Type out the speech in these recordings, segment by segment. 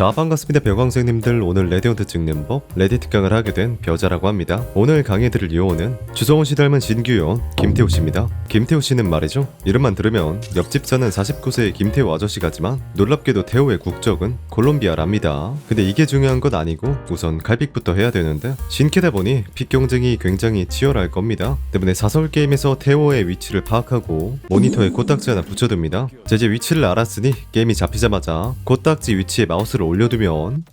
자 반갑습니다. 배광생님들. 오늘 레디언트 찍는 법 레디 특강을 하게 된 벼자라고 합니다. 오늘 강의 들을 이어오는 주성훈 씨 닮은 신규요원 김태우 씨입니다. 김태우 씨는 말이죠. 이름만 들으면 옆집 사는 49세의 김태우 아저씨 같지만 놀랍게도 태우의 국적은 콜롬비아랍니다. 근데 이게 중요한 건 아니고 우선 갈픽부터 해야 되는데 신캐다 보니 픽 경쟁이 굉장히 치열할 겁니다. 때문에 사설 게임에서 태호의 위치를 파악하고 모니터에 코딱지 하나 붙여둡니다. 자, 이제 위치를 알았으니 게임이 잡히자마자 코딱지 위치에 마우스를 올려두면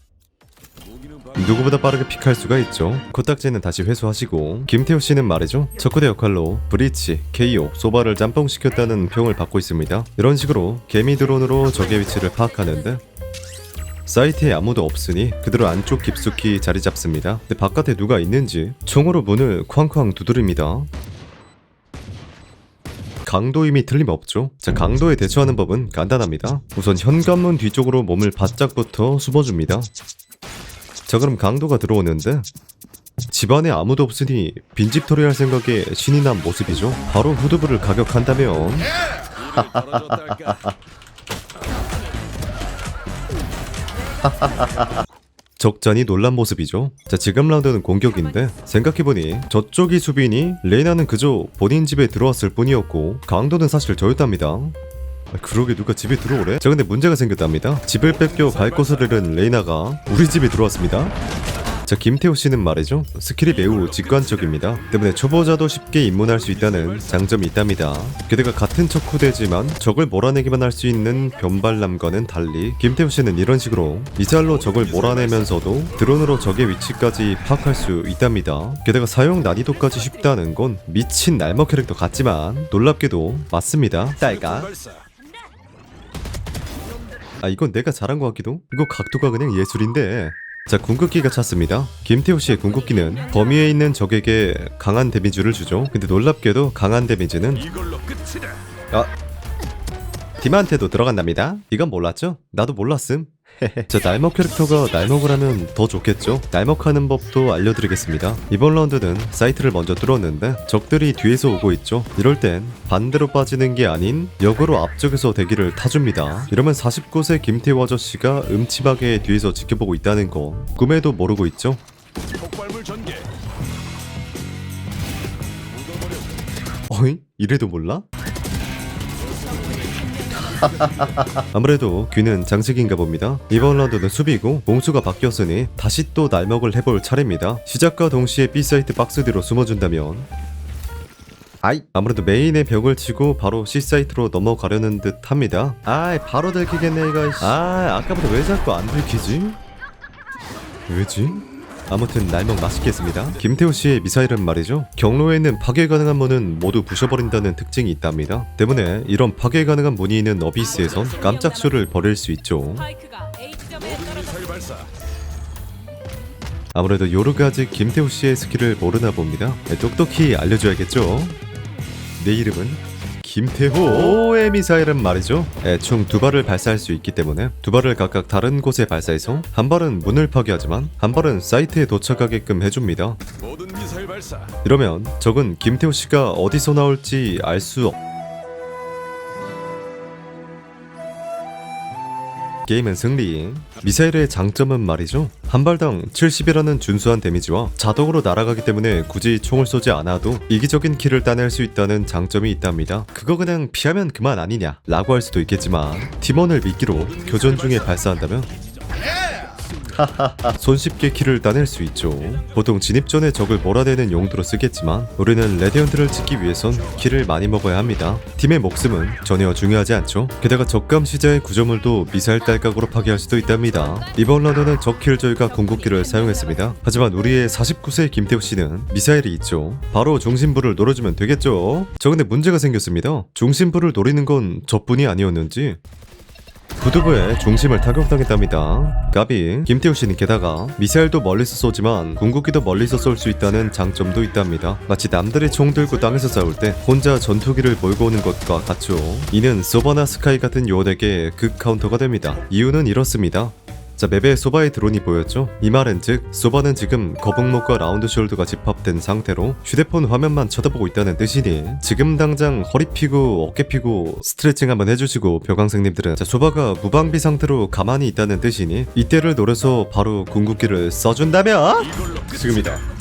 누구보다 빠르게 픽할 수가 있죠. 코딱지는 다시 회수하시고 김태호 씨는 말이죠. 척후대 역할로 브리치, KO, 소바를 짬뽕시켰다는 평을 받고 있습니다. 이런 식으로 개미 드론으로 적의 위치를 파악하는데 사이트에 아무도 없으니 그대로 안쪽 깊숙이 자리 잡습니다. 근데 바깥에 누가 있는지 총으로 문을 쾅쾅 두드립니다. 강도임이 틀림없죠. 자, 강도에 대처하는 법은 간단합니다. 우선 현관문 뒤쪽으로 몸을 바짝부터 숨어줍니다. 자, 그럼 강도가 들어오는데 집안에 아무도 없으니 빈집 털이 할 생각에 신이 난 모습이죠. 바로 후드부를 가격한다면 적잖이 놀란 모습이죠. 자, 지금 라운드는 공격인데 생각해보니 저쪽이 수비니 레이나는 그저 본인 집에 들어왔을 뿐이었고 강도는 사실 저였답니다. 아, 그러게 누가 집에 들어오래? 자 근데 문제가 생겼답니다. 집을 뺏겨 갈 곳을 잃은 레이나가 우리 집에 들어왔습니다. 자 김태호 씨는 말이죠. 스킬이 매우 직관적입니다. 때문에 초보자도 쉽게 입문할 수 있다는 장점이 있답니다. 게다가 같은 척 후대지만 적을 몰아내기만 할 수 있는 변발남과는 달리 김태호 씨는 이런 식으로 미살로 적을 몰아내면서도 드론으로 적의 위치까지 파악할 수 있답니다. 게다가 사용 난이도까지 쉽다는 건 미친 날먹 캐릭터 같지만 놀랍게도 맞습니다. 딸까 아 이건 내가 잘한 것 같기도? 이거 각도가 그냥 예술인데 자 궁극기가 찼습니다 김태호 씨의 궁극기는 범위에 있는 적에게 강한 데미지를 주죠 근데 놀랍게도 강한 데미지는. 아 팀한테도 들어간답니다 이건 몰랐죠? 나도 몰랐음 자 날먹 캐릭터가 날먹을 하면 더 좋겠죠? 날먹하는 법도 알려드리겠습니다 이번 라운드는 사이트를 먼저 뚫었는데 적들이 뒤에서 오고 있죠 이럴 땐 반대로 빠지는 게 아닌 역으로 앞쪽에서 대기를 타줍니다 이러면 49세 김태호 아저씨가 음침하게 뒤에서 지켜보고 있다는 거 꿈에도 모르고 있죠 폭발물 전개. 어이? 이래도 몰라? 아무래도 귀는 장식인가 봅니다. 이번 라운드는 수비고 봉수가 바뀌었으니 다시 또 날먹을 해볼 차례입니다. 시작과 동시에 B사이트 박스 뒤로 숨어준다면 아이 아무래도 메인의 벽을 치고 바로 C사이트로 넘어가려는 듯 합니다. 아이 바로 들키겠네 이거 아 아까부터 왜 자꾸 안 들키지? 왜지? 아무튼 날먹 맛있겠습니다. 김태호 씨의 미사일은 말이죠. 경로에 있는 파괴 가능한 문은 모두 부셔버린다는 특징이 있답니다. 때문에 이런 파괴 가능한 문이 있는 어비스에선 깜짝 쇼를 벌일 수 있죠. 아무래도 요르가 아직 김태호 씨의 스킬을 모르나 봅니다. 네, 똑똑히 알려줘야겠죠. 내 이름은 김태호의 미사일은 말이죠. 네, 총두 발을 발사할 수 있기 때문에 두 발을 각각 다른 곳에 발사해서 한 발은 문을 파괴하지만 한 발은 사이트에 도착하게끔 해줍니다. 모든 미사일 발사. 이러면 적은 김태호 씨가 어디서 나올지 알 수 없. 게임은 승리. 미사일의 장점은 말이죠. 한 발당 70이라는 준수한 데미지와 자동으로 날아가기 때문에 굳이 총을 쏘지 않아도 이기적인 킬을 따낼 수 있다는 장점이 있답니다. 그거 그냥 피하면 그만 아니냐? 라고 할 수도 있겠지만 팀원을 미끼로 교전 중에 발사한다면 손쉽게 킬을 따낼 수 있죠. 보통 진입 전에 적을 몰아내는 용도로 쓰겠지만 우리는 레디언트를 찍기 위해선 킬을 많이 먹어야 합니다. 팀의 목숨은 전혀 중요하지 않죠. 게다가 적감 시자의 구조물도 미사일 딸깍으로 파괴할 수도 있답니다. 이번 라운드는 적 킬조이가 궁극기를 사용했습니다. 하지만 우리의 49세 김태우 씨는 미사일이 있죠. 바로 중심부를 노려주면 되겠죠. 저 근데 문제가 생겼습니다. 중심부를 노리는 건 저뿐이 아니었는지 구두부의 중심을 타격당했답니다. 까비 김태우 씨는 게다가 미사일도 멀리서 쏘지만 궁극기도 멀리서 쏠 수 있다는 장점도 있답니다. 마치 남들이 총 들고 땅에서 싸울 때 혼자 전투기를 몰고 오는 것과 같죠. 이는 소바나 스카이 같은 요원에게 극 카운터가 됩니다. 이유는 이렇습니다. 자 맵에 소바의 드론이 보였죠? 이 말은 즉 소바는 지금 거북목과 라운드 숄더가 집합된 상태로 휴대폰 화면만 쳐다보고 있다는 뜻이니 지금 당장 허리 피고 어깨 피고 스트레칭 한번 해주시고 벼강생님들은 자 소바가 무방비 상태로 가만히 있다는 뜻이니 이때를 노려서 바로 궁극기를 써준다면. 지금이다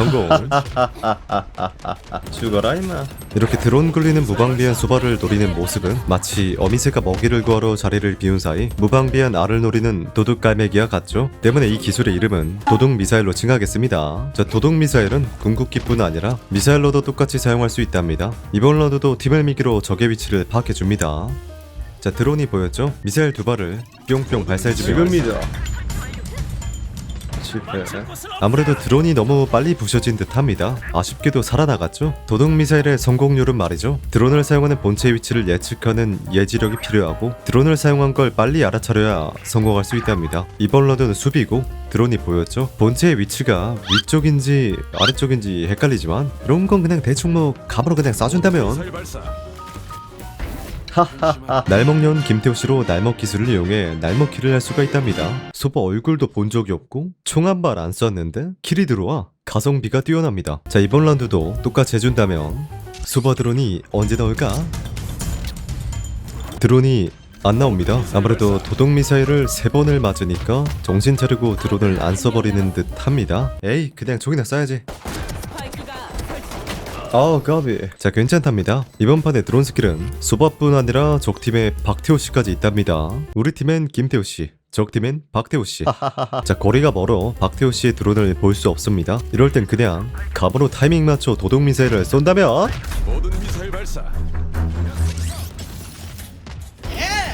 성공 죽어라 임마. 이렇게 드론 굴리는 무방비한 소바를 노리는 모습은 마치 어미새가 먹이를 구하러 자리를 비운 사이 무방비한 알을 노리는 도둑 갈매기와 같죠. 때문에 이 기술의 이름은 도둑 미사일로 칭하겠습니다. 자 도둑 미사일은 궁극기뿐 아니라 미사일로도 똑같이 사용할 수 있답니다. 이번 라운드도 팀을 미기로 적의 위치를 파악해줍니다. 자 드론이 보였죠? 미사일 두 발을 뿅뿅 발사해주면 지금이다. 실패. 아무래도 드론이 너무 빨리 부셔진 듯합니다. 아쉽게도 살아나갔죠. 도둑 미사일의 성공률은 말이죠. 드론을 사용하는 본체 위치를 예측하는 예지력이 필요하고 드론을 사용한 걸 빨리 알아차려야 성공할 수 있답니다. 이번 러드는 수비고 드론이 보였죠. 본체의 위치가 위쪽인지 아래쪽인지 헷갈리지만 이런 건 그냥 대충 뭐 감으로 그냥 쏴준다면. 날먹년 김태호 씨로 날먹 기술을 이용해 날먹 킬을 할 수가 있답니다. 소바 얼굴도 본 적이 없고 총 한 발 안 쐈는데 킬이 들어와 가성비가 뛰어납니다. 자 이번 라운드도 똑같이 해준다면 소바 드론이 언제 나올까? 드론이 안 나옵니다. 아무래도 도둑 미사일을 세 번을 맞으니까 정신 차리고 드론을 안 써버리는 듯 합니다. 에이 그냥 종이나 쏴야지. 스파이크가 아, 까비. 자 괜찮답니다. 이번 판의 드론 스킬은 소바뿐 아니라 적팀에 박태호씨까지 있답니다. 우리 팀엔 김태호씨 적팀엔 박태호씨. 자 거리가 멀어 박태호씨의 드론을 볼 수 없습니다. 이럴 땐 그냥 감으로 타이밍 맞춰 도둑 미사일을 쏜다면 모든 미사일 발사.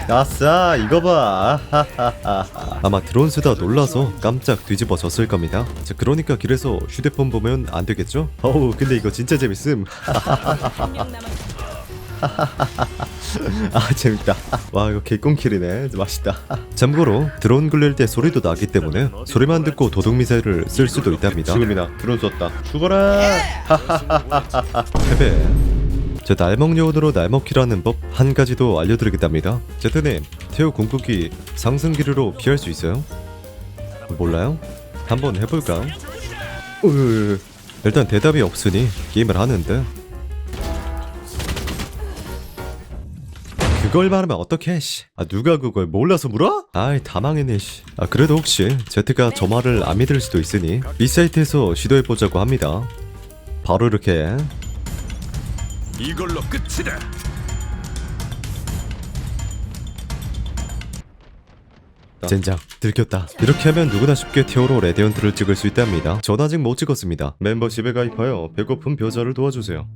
아싸, 이거 봐. 아마 드론 쓰다 놀라서 깜짝 뒤집어졌을 겁니다 자 그러니까 길에서 휴대폰 보면 안 되겠죠? 어우 근데 이거 진짜 재밌음. 아 재밌다 와 이거 개꿈킬이네 맛있다 참고로 드론 굴릴 때 소리도 나기 때문에 소리만 듣고 도둑 미사일을 쓸 수도 있답니다 지금이다. 드론 썼다. 죽어라. 패배 제 날먹여운으로 날먹기라는 법 한 가지 더 알려드리겠답니다 제트님 태우 궁극기 상승 기류로 피할 수 있어요? 몰라요? 한번 해볼까? 으, 일단 대답이 없으니 게임을 하는데 그걸 말하면 어떡해 씨. 아 누가 그걸 몰라서 물어? 아이 다 망했네 씨. 아 그래도 혹시 제트가 저 말을 안 믿을 수도 있으니 이 사이트에서 시도해보자고 합니다 바로 이렇게 이걸로 끝이다. 젠장 들켰다. 이렇게 하면 누구나 쉽게 태오로 레디언트를 찍을 수 있답니다. 전 아직 못 찍었습니다. 멤버십에 가입하여 배고픈 벼자를 도와주세요